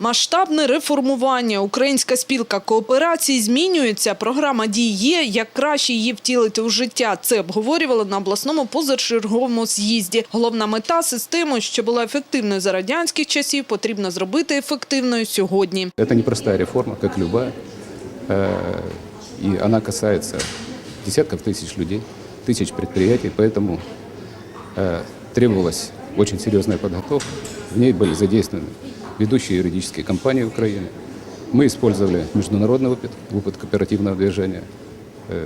Масштабне реформування. Українська спілка кооперації змінюється. Програма дій є. Як краще її втілити у життя. Це обговорювали на обласному позачерговому з'їзді. Головна мета систему, що була ефективною за радянських часів, потрібно зробити ефективною сьогодні. Это непростая реформа, как любая. Э, И она касается десятков тысяч людей, тысяч предприятий, поэтому э, требовалась очень серьезная подготовка. В ней были задействованы ведущие юридические компании Украины. Мы использовали международный опыт, опыт кооперативного движения.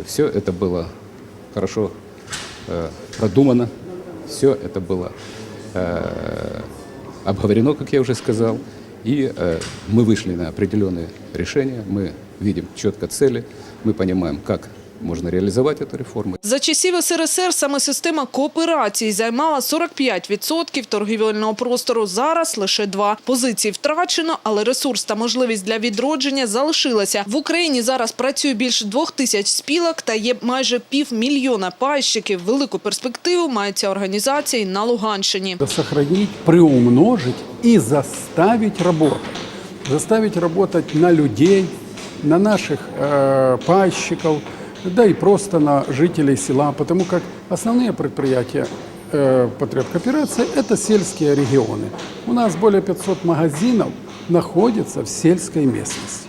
Все это было хорошо э, продумано, все это было э, обговорено, как я уже сказал, и э, мы вышли на определенные решения, мы видим четко цели, мы понимаем, как можно реализовать эту реформу. За часів СРСР саме система кооперації займала 45% торгівельного простору. Зараз лише два. Позиції втрачено, але ресурс та можливість для відродження залишилася. В Україні зараз працює більше двох тисяч спілок та є майже півмільйона пайщиків. Велику перспективу має ця організація на Луганщині. сохранить, приумножить и заставить работать. Заставить работать на людей, на наших э, пайщиков, да и просто на жителей села, потому как основные предприятия э, потребкооперации – это сельские регионы. У нас более 500 магазинов находится в сельской местности.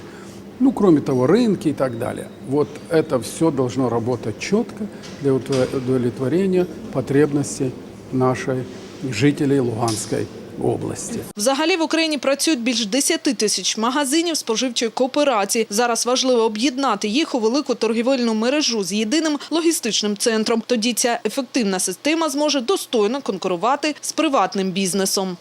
Ну, кроме того, рынки и так далее. Вот это все должно работать четко для удовлетворения потребностей нашей жителей Луганской области. Взагалі в Україні працюють більш 10 тисяч магазинів споживчої кооперації. Зараз важливо об'єднати їх у велику торгівельну мережу з єдиним логістичним центром. Тоді ця ефективна система зможе достойно конкурувати з приватним бізнесом.